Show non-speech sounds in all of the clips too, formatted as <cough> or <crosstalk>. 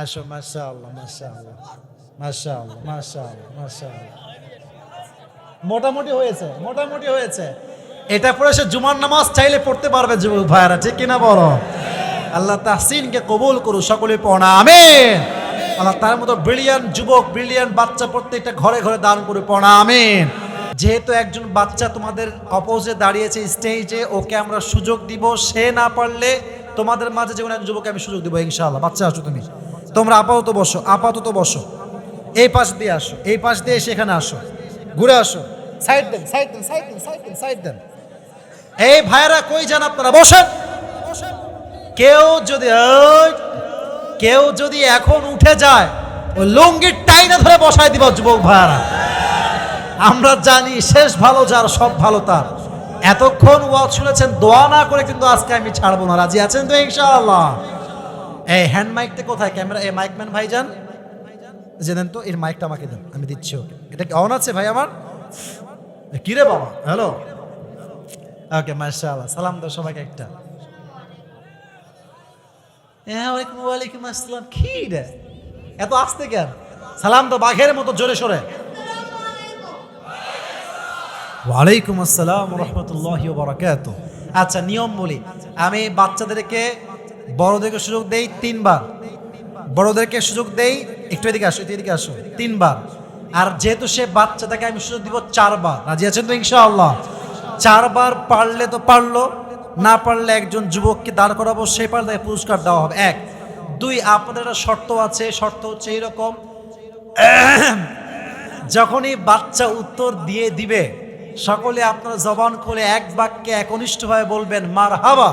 আসো মাশা আল্লাহ মাশা আল্লাহ আল্লাহ মোটামুটি হয়েছে মোটামুটি হয়েছে। এটা পরে সে জুমার নামাজ চাইলে পড়তে পারবে যুবক ভাইয়ারা, ঠিক কিনা বলো? আল্লাহ তাহসিনকে কবুল করু সকলে পড়া আমিন। আল্লাহ তার মতো ব্রিলিয়ান যুবক ব্রিলিয়ান বাচ্চা প্রত্যেকটা ঘরে ঘরে দান করে পড়া আমিন। যেহেতু একজন বাচ্চা তোমাদের অপোজে দাঁড়িয়েছে স্টেজে ওকে আমরা সুযোগ দিব, সে না পারলে তোমাদের মাঝে যে কোনো একজন যুবককে আমি সুযোগ দিব, ইনশাআল্লাহ। বাচ্চা আসো তুমি? তোমরা আপাতত বসো আপাতত বসো। এই পাশ দিয়ে আসো, এই পাশ দিয়ে এসে এখানে আসো। ঘুরে আসো। সাইড দেন সাইড দেন সাইড দেন সাইড দেন সাইড দেন। এই ভাইরা কই যান আপনারা? বসেন। কেউ যদি কেউ যদি এখন উঠে যায়, ওই লুঙ্গির টাইনে ধরে বসায় দিব যুবক ভাইরা আমরা জানি শেষ ভালো যার, সব ভালো তার। এতক্ষণ ওয়াজ শুনেছেন, দোয়া না করে কিন্তু আজকে আমি ছাড়বো না। রাজি আছেন তো ইনশাআল্লাহ? এই হ্যান্ড মাইকটা কোথায়? ক্যামেরা এই মাইকম্যান ভাই যান দেন তো এর মাইকটা আমাকে দেন আমি দিচ্ছি ওকে এটা কি অন আছে ভাই আমার? এ, কি রে বাবা? হ্যালো ওকে মাশাআল্লাহ সালাম দাও সবাইকে একটা। হ্যাঁ ওয়ালাইকুম ওয়ালাইকুম আসসালাম কি রে? এত আসতে কেন? সালাম তো বাঘের মতো জোরে সরে। ওয়ালাইকুম আসসালাম রহমতুল্লাহ বরাকাত আচ্ছা নিয়ম বলি আমি বাচ্চাদেরকে বড়দেরকে সুযোগ দেই তিনবার। বড়দেরকে সুযোগ দেই, একটু এদিকে আসো এদিকে আসো, তিনবার। আর যেহেতু সে বাচ্চা, তাকে আমি সুযোগ দিব চারবার। রাজি আছেন তো ইনশাআল্লাহ? চারবার পারলে তো পারল, না পারলে একজন যুবককে দাঁড় করাবো, সে পারলে পুরস্কার দেওয়া হবে। এক। দুই, আপনাদের একটা শর্ত আছে, শর্ত হচ্ছে এইরকম যখনই বাচ্চা উত্তর দিয়ে দিবে, সকলে আপনার জবান খুলে এক বাক্যে একনিষ্ঠভাবে বলবেন মার হাবা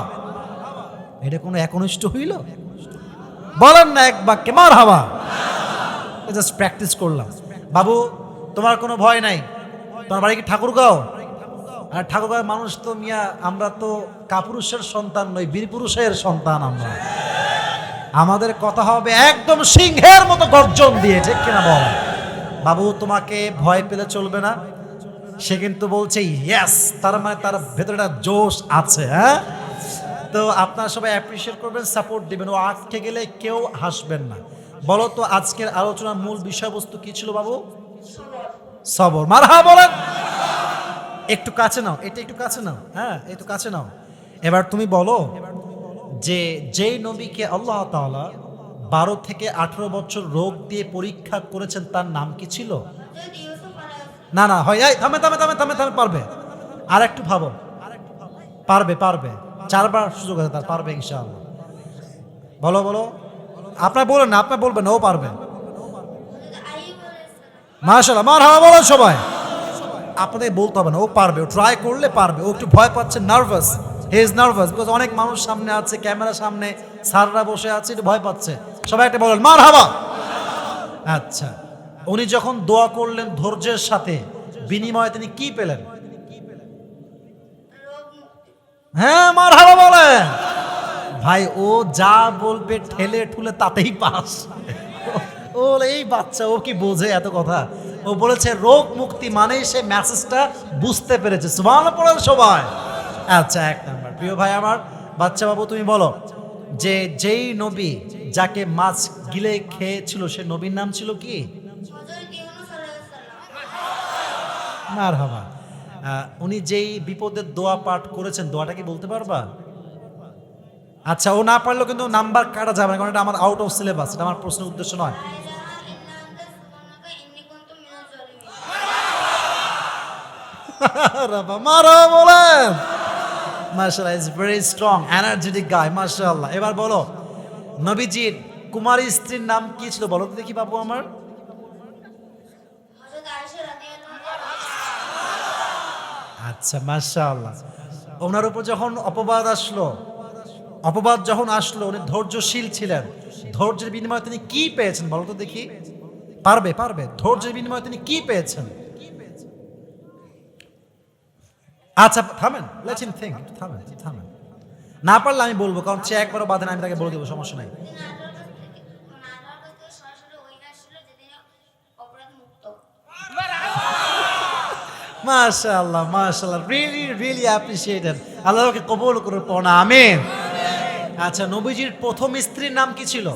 এটা কোনো একনিষ্ঠ হইল? বলেন না এক বাক্যে মার হাওয়া জাস্ট প্র্যাকটিস করলাম। বাবু, তোমার কোনো ভয় নাই? তোমার বাড়ি কি ঠাকুরগাঁও? আর ঠাকুরগাঁও মানুষ তো মিয়া, আমরা তো কাপুরুষের সন্তান নই, বীরপুরুষের সন্তান আমরা। আমাদের কথা হবে একদম সিংহের মতো গর্জন দিয়ে, ঠিক কিনা বল? বাবু, তোমাকে ভয় পেলে চলবে না। সে কিন্তু বলছে ইয়েস তার মানে তার ভেতরে জোশ আছে হ্যাঁ? তো আপনারা সবাই অ্যাপ্রিসিয়েট করবেন সাপোর্ট দিবেন। ও আটকে গেলে কেউ হাসবেন না। বলো তো, আজকের আলোচনার মূল বিষয়বস্তু কি ছিল বাবু? সবর। মার হা বলেন! একটু কাছে নাও। এটা একটু কাছে নাও। হ্যাঁ একটু কাছে নাও। এবার তুমি বলো যে, যেই নবীকে আল্লাহ তাআলা বারো থেকে আঠেরো বছর রোগ দিয়ে পরীক্ষা করেছেন, তার নাম কি ছিল? না না, হয় থামে থামে থামে থামে থামে, পারবে। আর একটু ভাবো। পারবে পারবে। চারবার সুযোগ আছে, তার পারবে ইনশাআল্লাহ। বলো বলো। আপনার বলেন না, আপনার বলবেন, ও পারবে। মাশাল্লাহ মার হাওয়া বলেন সবাই। আপনাদের বলতে হবে না, ও পারবে, ও ট্রাই করলে পারবে। ও একটু ভয় পাচ্ছে nervous he is nervous because অনেক মানুষ সামনে আছে ক্যামেরা সামনে সাররা বসে আছে, একটু ভয় পাচ্ছে। সবাই একটা বলেন মার হাবা আচ্ছা উনি যখন দোয়া করলেন ধৈর্যের সাথে, বিনিময়ে তিনি কি পেলেন? হ্যাঁ মার হাবা বলেন। ভাই, ও যা বলবে, ঠেলে ঠুলে তাতেই পাস। ও, এই বাচ্চা, ও কি বোঝে এত কথা? ও বলেছে, রোগ মুক্তি মানেই সে মেসেজটা বুঝতে পেরেছে। সুমান পড়েন সবাই। আচ্ছা এক নাম্বার। প্রিয় ভাই আমার বাচ্চা বাবু তুমি বলো, যে যেই নবী যাকে মাছ গিলে খেয়েছিল, সে নবীর নাম ছিল কি? মার হাবা। উনি যেই বিপদের দোয়া পাঠ করেছেন, দোয়াটা কি বলতে পারবা? আচ্ছা ও না পারলেও কিন্তু নাম্বার কাটা যাবে না, কারণ এটা আমার আউট অফ সিলেবাস এটা আমার প্রশ্নের উদ্দেশ্য নয়। <laughs> স্ট্রং এবার বলো, নবীজির কুমারী স্ত্রীর নাম কি ছিল? বলো দেখি বাবু আমার। আচ্ছা মাশাআল্লাহ। ওনার উপর যখন অপবাদ আসলো, অপবাদ যখন আসলো, উনি ধৈর্যশীল ছিলেন। ধৈর্যের বিনিময়ে তিনি কি পেয়েছেন বলো তো দেখি? পারবে পারবে। ধৈর্যের বিনিময়ে তিনি কি পেয়েছেন? আচ্ছা থামেন। লেট হিম থিঙ্ক থামেন থামেন। না পারলে আমি বলব, কারণ সে একবারও বাধে না, আমি তাকে বলে দেবো, সমস্যা নাই। মাশাআল্লাহ মাশাআল্লাহ। রিয়েলি রিয়েলি অ্যাপ্রিসিয়েটেড আল্লাহকে কবুল করে না আমিন। আচ্ছা নবীজির প্রথম স্ত্রীর নাম কি ছিল?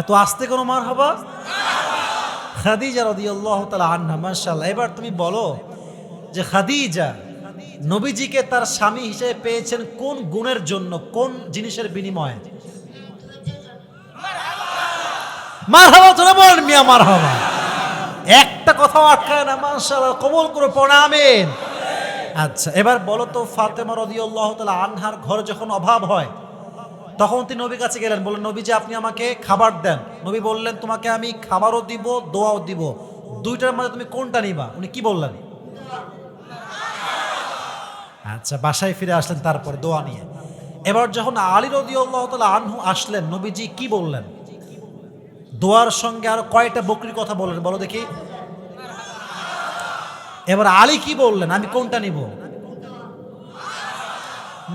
এত আসতে কোনো মার হবা খাদিজা রদি আল্লাহ তালা আন্না মাশাল্লাহ এবার তুমি বলো যে খাদিজা, নবীজিকে তার স্বামী হিসেবে পেয়েছেন কোন গুণের জন্য, কোন জিনিসের বিনিময়ে? মার হবা তোরা বল মিয়া মার একটা কথাও আটকায় না মার্শাল্লাহ কবল করে প্রণামেন আচ্ছা এবার বলো তো ফাতেমা রদিয়াল্লাহ তালা আনহার ঘরে যখন অভাব হয়, তখন তিনি নবীর কাছে গেলেন, বললেন নবী যে আপনি আমাকে খাবার দেন। নবী বললেন, তোমাকে আমি খাবারও দিব, দোয়াও দিব। দুইটার মধ্যে তুমি কোনটা নিবা? উনি কি বললেন? আচ্ছা বাসায় ফিরে আসলেন, তারপরে দোয়া নিয়ে। এবার যখন আলী রদিউল্লাহ তালা আনহু আসলেন, নবীজি কি বললেন? দোয়ার সঙ্গে আর কয়টা বকরির কথা বলেন, বলো দেখি। এবার আলী কি বললেন? আমি কোনটা নিব?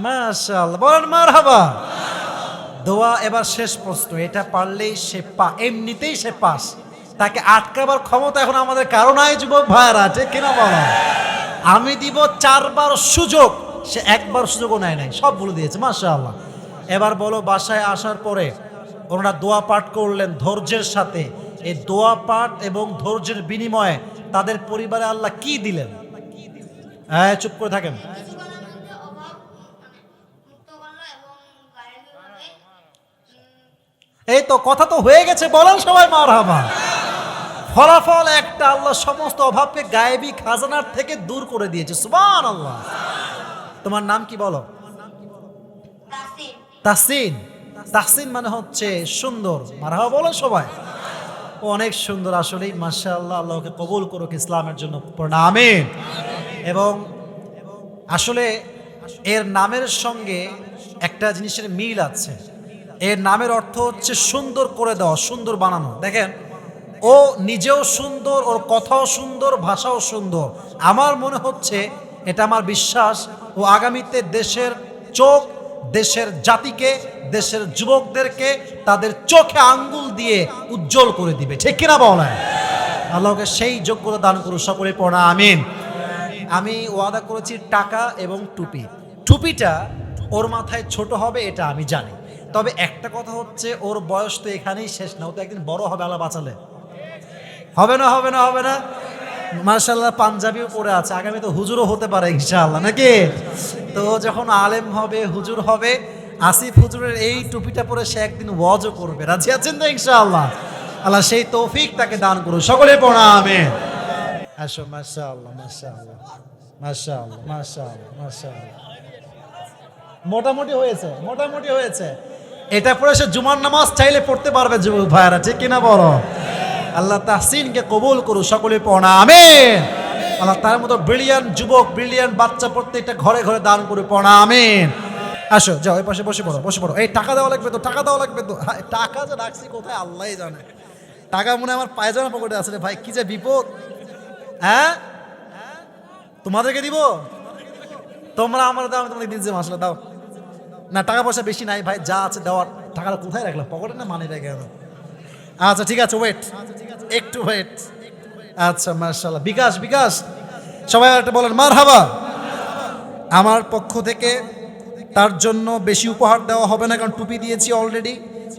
মাশাআল্লাহ, বলেন মার হাবা দোয়া এবার শেষ প্রশ্ন, এটা পারলেই সে পা, এমনিতেই সে পাস। তাকে আটকাবার ক্ষমতা এখন আমাদের কারও নাই, যুবক ভাইরা ঠিক কিনা বলো? আমি দিব চারবার সুযোগ, সে একবার সুযোগও নেয় নাই, সব বলে দিয়েছে, মাশাআল্লাহ। এবার বলো, বাসায় আসার পরে ওনারা দোয়া পাঠ করলেন ধৈর্যের সাথে। এই দোয়া পাঠ এবং ধৈর্যের বিনিময়ে তাদের পরিবারে আল্লাহ কি দিলেন? হ্যাঁ চুপ করে থাকেন। এই তো কথা তো হয়ে গেছে, বলেন সবাই মার হামা ফলাফল একটা, আল্লাহ সমস্ত অভাবকে গায়েবী খাজানার থেকে দূর করে দিয়েছে সুবান আল্লাহ তোমার নাম কি বলো? তাসির তাহসিন মানে হচ্ছে সুন্দর। মারহাবা বলেন সবাই। অনেক সুন্দর আসলেই মাসা আল্লাহ আল্লাহকে কবুল করুক ইসলামের জন্য প্রণামে এবং আসলে এর নামের সঙ্গে একটা জিনিসের মিল আছে। এর নামের অর্থ হচ্ছে সুন্দর করে দেওয়া, সুন্দর বানানো। দেখেন, ও নিজেও সুন্দর, ওর কথাও সুন্দর, ভাষাও সুন্দর। আমার মনে হচ্ছে, এটা আমার বিশ্বাস, ও আগামীতে দেশের চোখ দেশের জাতিকে, দেশের যুবকদেরকে তাদের চোখে আঙ্গুল দিয়ে উজ্জ্বল করে দিবে। ঠিক কিনা বলেন? আল্লাহকে সেই যোগ্যতা দান করুন, সকলে পড়া, আমিন। আমি ওয়াদা করেছি টাকা এবং টুপি। টুপিটা ওর মাথায় ছোট হবে, এটা আমি জানি। তবে একটা কথা হচ্ছে, ওর বয়স তো এখানেই শেষ না, ও তো একদিন বড় হবে, আল্লাহ বাঁচালে। হবে না হবে না হবে না। মার্শাল্লাহ পাঞ্জাবিও পরে আছে আগামী তো হুজুরও হতে পারে, ইনশাআল্লাহ, নাকি? তো যখন আলেম হবে, হুজুর হবে, আসিফ হুজুরের এই টুপিটা পরে সে একদিন ওয়াজও করবে। রাজি আছেন তো ইনশাআল্লাহ? আল্লাহ সেই তৌফিক তাকে দান করুন সকলে পড়া আমি আসো, মাশাআল্লাহ মাশাআল্লাহ মাশাআল্লাহ মাশাআল্লাহ মাশাআল্লাহ। মোটামুটি হয়েছে মোটামুটি হয়েছে। এটা পরে সে জুমার নামাজ চাইলে পড়তে পারবে যুবক ভাইয়ারা, ঠিক কিনা বলো? আল্লাহ তাহসিনকে কবুল করু সকলে পড়া, আমিন। আল্লাহ তার মতো ব্রিলিয়ান যুবক ব্রিলিয়ান বাচ্চা প্রত্যেকটা ঘরে ঘরে দান করে পড়া, আমিন। আসো, যাও, এই পাশে বসে পড়ো বসে পড়ো। এই টাকা দেওয়া লাগবে তো, টাকা দেওয়া লাগবে তো। টাকা যে রাখছি কোথায় আল্লাহই জানে। টাকা মনে আমার পায়জামা পকেটে আছে রে ভাই, কি যে বিপদ। হ্যাঁ? তোমাদেরকে দিব? তোমরা আমার দাও, আমি তোমাদের দিচ্ছি মাসলা দাও। না, টাকা পয়সা বেশি নাই ভাই, যা আছে দেওয়ার। টাকাটা কোথায় রাখলাম? পকেটে না মানে রেখে আচ্ছা ঠিক আছে ওয়েট একটু ওয়েট আচ্ছা মার্শাল্লাহ বিকাশ বিকাশ। সবাই একটা বলেন মার হাবা আমার পক্ষ থেকে তার জন্য বেশি উপহার দেওয়া হবে না, কারণ টুপি দিয়েছি অলরেডি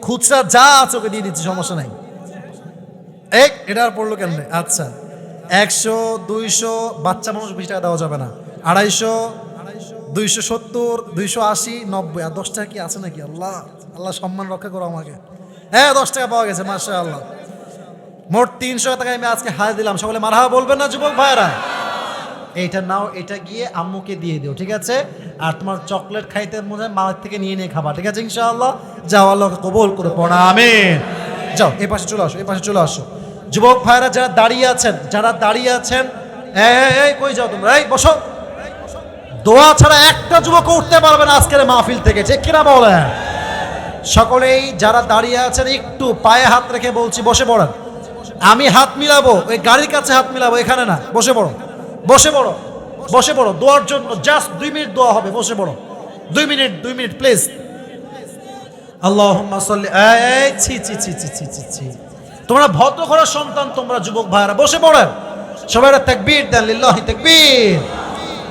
খুচরা যা আছে ওকে দিয়ে দিচ্ছি, সমস্যা নাই। এক এটা আর পড়ল কেন আচ্ছা একশো, দুইশো, বাচ্চা মানুষ বেশি টাকা দেওয়া যাবে না। আড়াইশো, দুইশো সত্তর, দুইশো আশি, নব্বই। আর দশ টাকা কি আছে নাকি? আল্লাহ আল্লাহ সম্মান রক্ষা করো আমাকে। হ্যাঁ দশ টাকা পাওয়া গেছে মাসা আল্লাহ মোট তিনশো টাকা আমি আজকে হায় দিলাম। সকলে মারহাবা বলবেন না, যুবক ভাইরা এইটা নাও, এটা গিয়ে আম্মুকে দিয়ে দিও, ঠিক আছে? আর তোমার চকলেট খাইতে মনে হয় মায়ের থেকে নিয়ে নিয়ে খাবা, ঠিক আছে ইনশাআল্লাহ? যাও, আল্লাহকে কবুল করে, পড়া, আমিন। যাও, এই পাশে চলে আসো, এই পাশে চলে আসো। যুবক ভাইরা যারা দাঁড়িয়ে আছেন, যারা দাঁড়িয়ে আছেন এই, কই যাও তোমরা? এই, বসো। দোয়া ছাড়া একটা যুবক উঠতে পারবে না আজকের মাহফিল থেকে, ঠিক কিনা বলেন? সকলেই যারা দাঁড়িয়ে আছেন, একটু পায়ে হাত রেখে বলছি, বসে পড়েন। আমি হাত মিলাবো, ওই গাড়ির কাছে হাত মিলাবো, এখানে না, বসে পড়ো। বসে পড়ো বসে পড়ো দোয়ার জন্য জাস্ট দুই মিনিট দোয়া হবে বসে পড়ো দুই মিনিট দুই মিনিট প্লিজ আল্লাহ সাল্লি এই ছি ছি ছি ছি ছি ছি ছি তোমরা ভদ্র ঘরের সন্তান তোমরা যুবক ভাইরা বসে পড়েন সবাই একটা তাকবীর দেন লিল্লাহি তাকবীর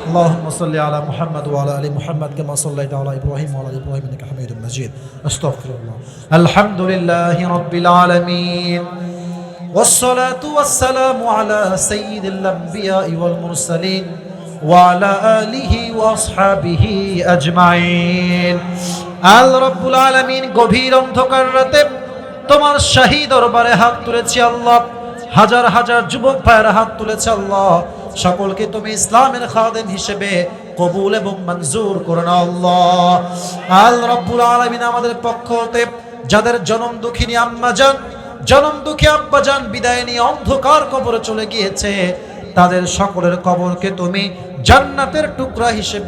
اللهم صل على محمد وعلى ال محمد كما صليت على ابراهيم وعلى ال ابراهيم انك حميد مجيد استغفر الله الحمد لله رب العالمين والصلاة والسلام على سيد الأنبياء والمرسلين وعلى آله وأصحابه أجمعين আল রব্বুল আলামিন গভীর অন্ধকার রাতে তোমার শাহী দরবারে হাত তুলেছি আল্লাহ হাজার হাজার যুবক ভাইয়ের হাত তুলেছে আল্লাহ সকলকে তুমি ইসলামের খাদেম হিসেবে কবুল এবং মঞ্জুর করে নাও আল্লাহ আল রব্বুল আলামিন আমাদের পক্ষ হতে যাদের জনম দুঃখিনী আম্মা যান জনম দুঃখে আব্বা যান, বিদায় নিয়ে অন্ধকার কবরে চলে গিয়েছে। তাদের সকলের কবরকে তুমি জান্নাতের টুকরা হিসেবে